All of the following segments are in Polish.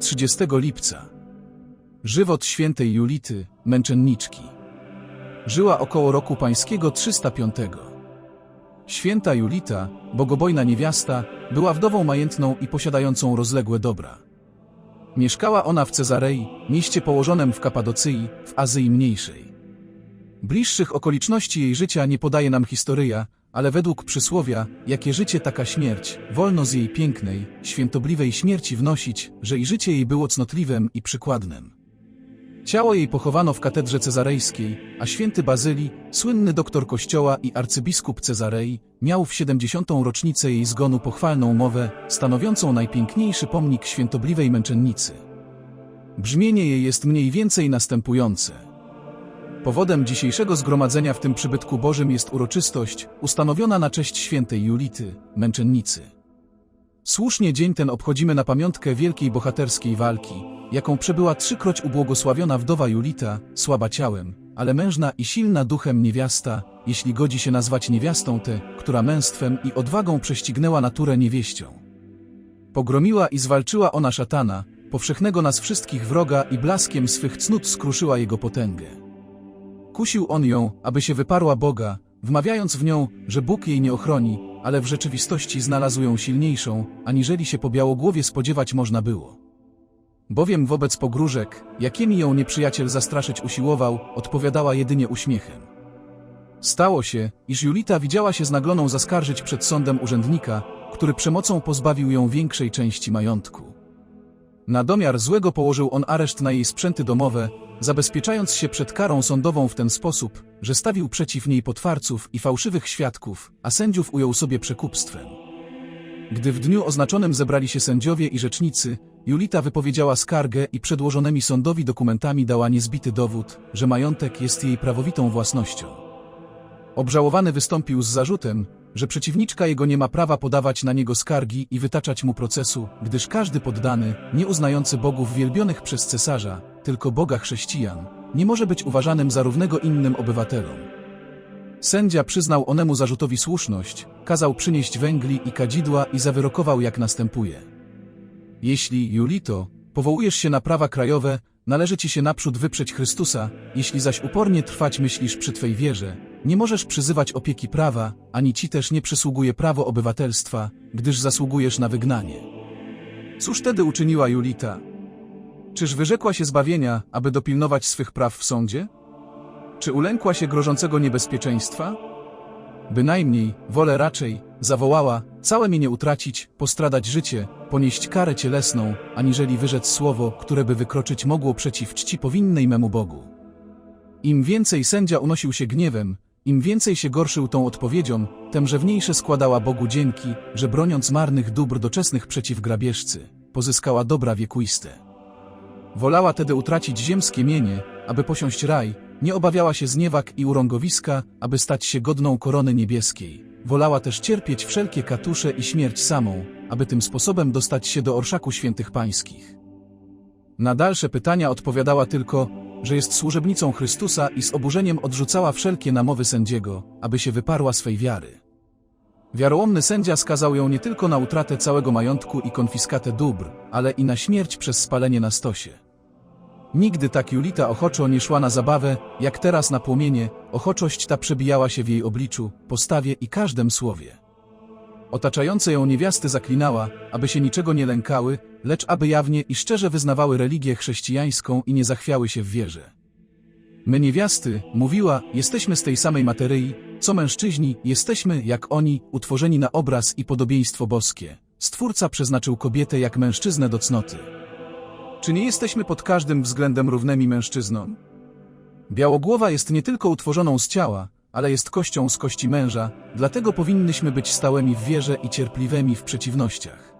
30 lipca. Żywot świętej Julity, męczenniczki. Żyła około roku pańskiego 305. Święta Julita, bogobojna niewiasta, była wdową majętną i posiadającą rozległe dobra. Mieszkała ona w Cezarei, mieście położonym w Kapadocyi, w Azji Mniejszej. Bliższych okoliczności jej życia nie podaje nam historyja, ale według przysłowia, jakie życie taka śmierć, wolno z jej pięknej, świętobliwej śmierci wnosić, że i życie jej było cnotliwym i przykładnym. Ciało jej pochowano w katedrze cezarejskiej, a święty Bazyli, słynny doktor kościoła i arcybiskup Cezarei, miał w 70. rocznicę jej zgonu pochwalną mowę, stanowiącą najpiękniejszy pomnik świętobliwej męczennicy. Brzmienie jej jest mniej więcej następujące. Powodem dzisiejszego zgromadzenia w tym przybytku Bożym jest uroczystość, ustanowiona na cześć świętej Julity, męczennicy. Słusznie dzień ten obchodzimy na pamiątkę wielkiej bohaterskiej walki, jaką przebyła trzykroć ubłogosławiona wdowa Julita, słaba ciałem, ale mężna i silna duchem niewiasta, jeśli godzi się nazwać niewiastą tę, która męstwem i odwagą prześcignęła naturę niewieścią. Pogromiła i zwalczyła ona szatana, powszechnego nas wszystkich wroga i blaskiem swych cnót skruszyła jego potęgę. Kusił on ją, aby się wyparła Boga, wmawiając w nią, że Bóg jej nie ochroni, ale w rzeczywistości znalazł ją silniejszą, aniżeli się po białogłowie spodziewać można było. Bowiem wobec pogróżek, jakimi ją nieprzyjaciel zastraszyć usiłował, odpowiadała jedynie uśmiechem. Stało się, iż Julita widziała się znagloną zaskarżyć przed sądem urzędnika, który przemocą pozbawił ją większej części majątku. Na domiar złego położył on areszt na jej sprzęty domowe, zabezpieczając się przed karą sądową w ten sposób, że stawił przeciw niej potwarców i fałszywych świadków, a sędziów ujął sobie przekupstwem. Gdy w dniu oznaczonym zebrali się sędziowie i rzecznicy, Julita wypowiedziała skargę i przedłożonymi sądowi dokumentami dała niezbity dowód, że majątek jest jej prawowitą własnością. Obżałowany wystąpił z zarzutem, że przeciwniczka jego nie ma prawa podawać na niego skargi i wytaczać mu procesu, gdyż każdy poddany, nie uznający bogów wielbionych przez cesarza, tylko Boga chrześcijan, nie może być uważanym za równego innym obywatelom. Sędzia przyznał onemu zarzutowi słuszność, kazał przynieść węgli i kadzidła i zawyrokował jak następuje. Jeśli, Julito, powołujesz się na prawa krajowe, należy ci się naprzód wyprzeć Chrystusa, jeśli zaś upornie trwać myślisz przy twej wierze, nie możesz przyzywać opieki prawa, ani ci też nie przysługuje prawo obywatelstwa, gdyż zasługujesz na wygnanie. Cóż wtedy uczyniła Julita? Czyż wyrzekła się zbawienia, aby dopilnować swych praw w sądzie? Czy ulękła się grożącego niebezpieczeństwa? Bynajmniej, wolę raczej, zawołała, całe mi nie utracić, postradać życie, ponieść karę cielesną, aniżeli wyrzec słowo, które by wykroczyć mogło przeciw czci powinnej memu Bogu. Im więcej sędzia unosił się gniewem, im więcej się gorszył tą odpowiedzią, tem rzewniejsze składała Bogu dzięki, że broniąc marnych dóbr doczesnych przeciw grabieżcy, pozyskała dobra wiekuiste. Wolała tedy utracić ziemskie mienie, aby posiąść raj, nie obawiała się zniewag i urągowiska, aby stać się godną korony niebieskiej. Wolała też cierpieć wszelkie katusze i śmierć samą, aby tym sposobem dostać się do orszaku świętych pańskich. Na dalsze pytania odpowiadała tylko, że jest służebnicą Chrystusa i z oburzeniem odrzucała wszelkie namowy sędziego, aby się wyparła swej wiary. Wiarołomny sędzia skazał ją nie tylko na utratę całego majątku i konfiskatę dóbr, ale i na śmierć przez spalenie na stosie. Nigdy tak Julita ochoczo nie szła na zabawę, jak teraz na płomienie, ochoczość ta przebijała się w jej obliczu, postawie i każdym słowie. Otaczające ją niewiasty zaklinała, aby się niczego nie lękały, lecz aby jawnie i szczerze wyznawały religię chrześcijańską i nie zachwiały się w wierze. My niewiasty, mówiła, jesteśmy z tej samej materii, co mężczyźni, jesteśmy, jak oni, utworzeni na obraz i podobieństwo boskie. Stwórca przeznaczył kobietę jak mężczyznę do cnoty. Czy nie jesteśmy pod każdym względem równymi mężczyznom? Białogłowa jest nie tylko utworzoną z ciała, ale jest kością z kości męża, dlatego powinnyśmy być stałymi w wierze i cierpliwymi w przeciwnościach.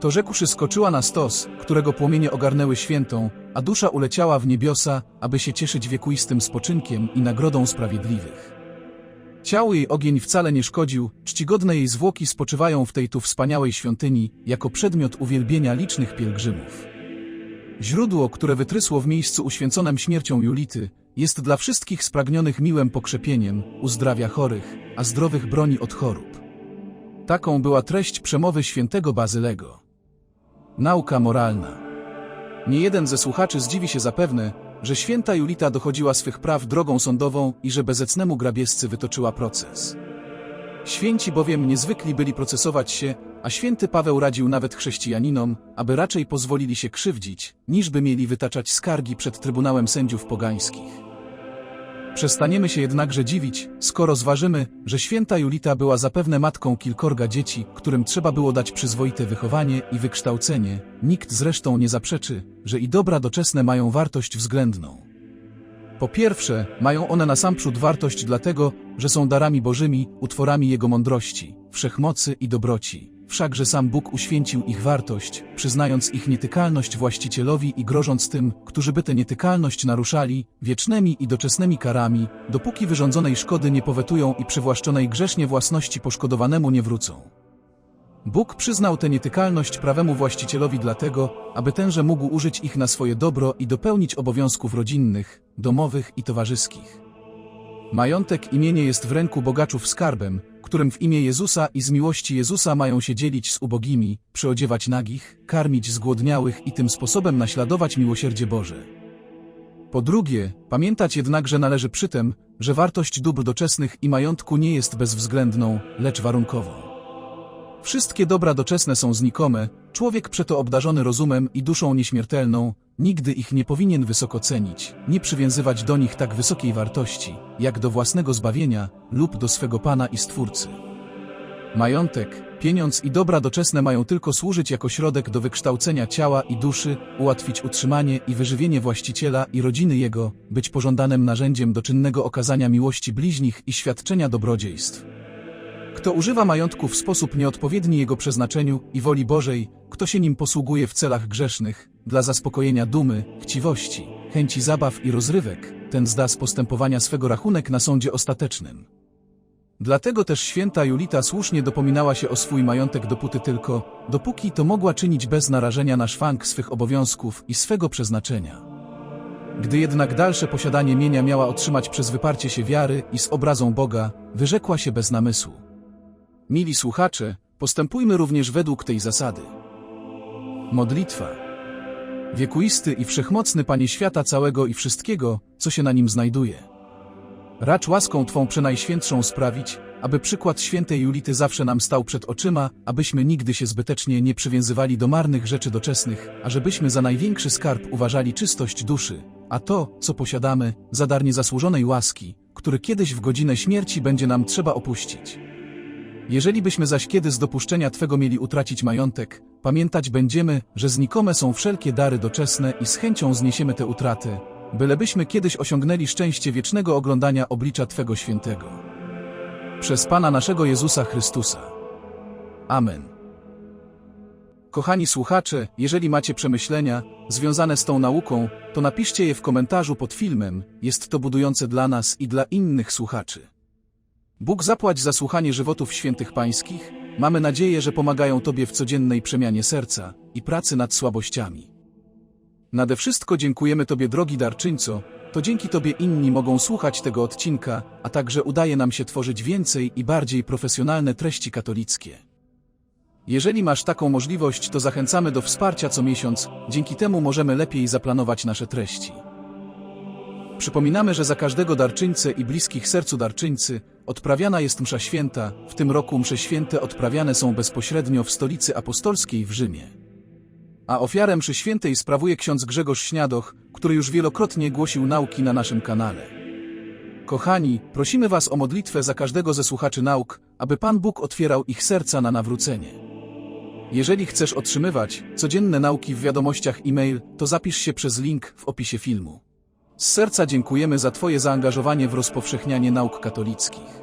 To rzekłszy skoczyła na stos, którego płomienie ogarnęły świętą, a dusza uleciała w niebiosa, aby się cieszyć wiekuistym spoczynkiem i nagrodą sprawiedliwych. Ciało jej ogień wcale nie szkodził, czcigodne jej zwłoki spoczywają w tej tu wspaniałej świątyni, jako przedmiot uwielbienia licznych pielgrzymów. Źródło, które wytrysło w miejscu uświęconym śmiercią Julity, jest dla wszystkich spragnionych miłym pokrzepieniem, uzdrawia chorych, a zdrowych broni od chorób. Taką była treść przemowy świętego Bazylego. Nauka moralna. Nie jeden ze słuchaczy zdziwi się zapewne, że święta Julita dochodziła swych praw drogą sądową i że bezecnemu grabiescy wytoczyła proces. Święci bowiem niezwykli byli procesować się, a święty Paweł radził nawet chrześcijaninom, aby raczej pozwolili się krzywdzić, niż by mieli wytaczać skargi przed Trybunałem Sędziów Pogańskich. Przestaniemy się jednakże dziwić, skoro zważymy, że święta Julita była zapewne matką kilkorga dzieci, którym trzeba było dać przyzwoite wychowanie i wykształcenie. Nikt zresztą nie zaprzeczy, że i dobra doczesne mają wartość względną. Po pierwsze, mają one na sam przód wartość dlatego, że są darami bożymi, utworami Jego mądrości, wszechmocy i dobroci. Wszakże sam Bóg uświęcił ich wartość, przyznając ich nietykalność właścicielowi i grożąc tym, którzy by tę nietykalność naruszali, wiecznymi i doczesnymi karami, dopóki wyrządzonej szkody nie powetują i przywłaszczonej grzesznie własności poszkodowanemu nie wrócą. Bóg przyznał tę nietykalność prawemu właścicielowi dlatego, aby tenże mógł użyć ich na swoje dobro i dopełnić obowiązków rodzinnych, domowych i towarzyskich. Majątek imienie jest w ręku bogaczów skarbem, którym w imię Jezusa i z miłości Jezusa mają się dzielić z ubogimi, przyodziewać nagich, karmić zgłodniałych i tym sposobem naśladować miłosierdzie Boże. Po drugie, pamiętać jednakże należy przy tym, że wartość dóbr doczesnych i majątku nie jest bezwzględną, lecz warunkową. Wszystkie dobra doczesne są znikome, człowiek przeto obdarzony rozumem i duszą nieśmiertelną, nigdy ich nie powinien wysoko cenić, nie przywiązywać do nich tak wysokiej wartości, jak do własnego zbawienia lub do swego Pana i Stwórcy. Majątek, pieniądz i dobra doczesne mają tylko służyć jako środek do wykształcenia ciała i duszy, ułatwić utrzymanie i wyżywienie właściciela i rodziny jego, być pożądanym narzędziem do czynnego okazania miłości bliźnich i świadczenia dobrodziejstw. Kto używa majątku w sposób nieodpowiedni jego przeznaczeniu i woli Bożej, kto się nim posługuje w celach grzesznych, dla zaspokojenia dumy, chciwości, chęci zabaw i rozrywek, ten zda z postępowania swego rachunek na sądzie ostatecznym. Dlatego też święta Julita słusznie dopominała się o swój majątek dopóty tylko, dopóki to mogła czynić bez narażenia na szwank swych obowiązków i swego przeznaczenia. Gdy jednak dalsze posiadanie mienia miała otrzymać przez wyparcie się wiary i z obrazą Boga, wyrzekła się bez namysłu. Mili słuchacze, postępujmy również według tej zasady. Modlitwa. Wiekuisty i wszechmocny Panie świata całego i wszystkiego, co się na nim znajduje. Racz łaską Twą przenajświętszą sprawić, aby przykład świętej Julity zawsze nam stał przed oczyma, abyśmy nigdy się zbytecznie nie przywiązywali do marnych rzeczy doczesnych, a żebyśmy za największy skarb uważali czystość duszy, a to, co posiadamy, za dar niezasłużonej łaski, który kiedyś w godzinę śmierci będzie nam trzeba opuścić. Jeżeli byśmy zaś kiedy z dopuszczenia Twego mieli utracić majątek, pamiętać będziemy, że znikome są wszelkie dary doczesne i z chęcią zniesiemy te utraty, bylebyśmy kiedyś osiągnęli szczęście wiecznego oglądania oblicza Twego świętego. Przez Pana naszego Jezusa Chrystusa. Amen. Kochani słuchacze, jeżeli macie przemyślenia związane z tą nauką, to napiszcie je w komentarzu pod filmem, jest to budujące dla nas i dla innych słuchaczy. Bóg zapłać za słuchanie żywotów świętych pańskich, mamy nadzieję, że pomagają Tobie w codziennej przemianie serca i pracy nad słabościami. Nade wszystko dziękujemy Tobie, drogi darczyńco, to dzięki Tobie inni mogą słuchać tego odcinka, a także udaje nam się tworzyć więcej i bardziej profesjonalne treści katolickie. Jeżeli masz taką możliwość, to zachęcamy do wsparcia co miesiąc, dzięki temu możemy lepiej zaplanować nasze treści. Przypominamy, że za każdego darczyńcę i bliskich sercu darczyńcy odprawiana jest msza święta, w tym roku msze święte odprawiane są bezpośrednio w stolicy apostolskiej w Rzymie. A ofiarę mszy świętej sprawuje ksiądz Grzegorz Śniadoch, który już wielokrotnie głosił nauki na naszym kanale. Kochani, prosimy Was o modlitwę za każdego ze słuchaczy nauk, aby Pan Bóg otwierał ich serca na nawrócenie. Jeżeli chcesz otrzymywać codzienne nauki w wiadomościach e-mail, to zapisz się przez link w opisie filmu. Z serca dziękujemy za Twoje zaangażowanie w rozpowszechnianie nauk katolickich.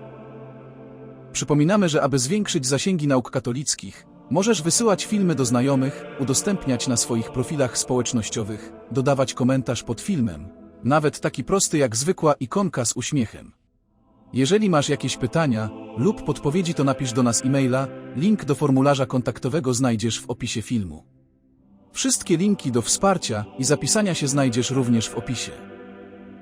Przypominamy, że aby zwiększyć zasięgi nauk katolickich, możesz wysyłać filmy do znajomych, udostępniać na swoich profilach społecznościowych, dodawać komentarz pod filmem, nawet taki prosty jak zwykła ikonka z uśmiechem. Jeżeli masz jakieś pytania lub podpowiedzi, to napisz do nas e-maila, link do formularza kontaktowego znajdziesz w opisie filmu. Wszystkie linki do wsparcia i zapisania się znajdziesz również w opisie.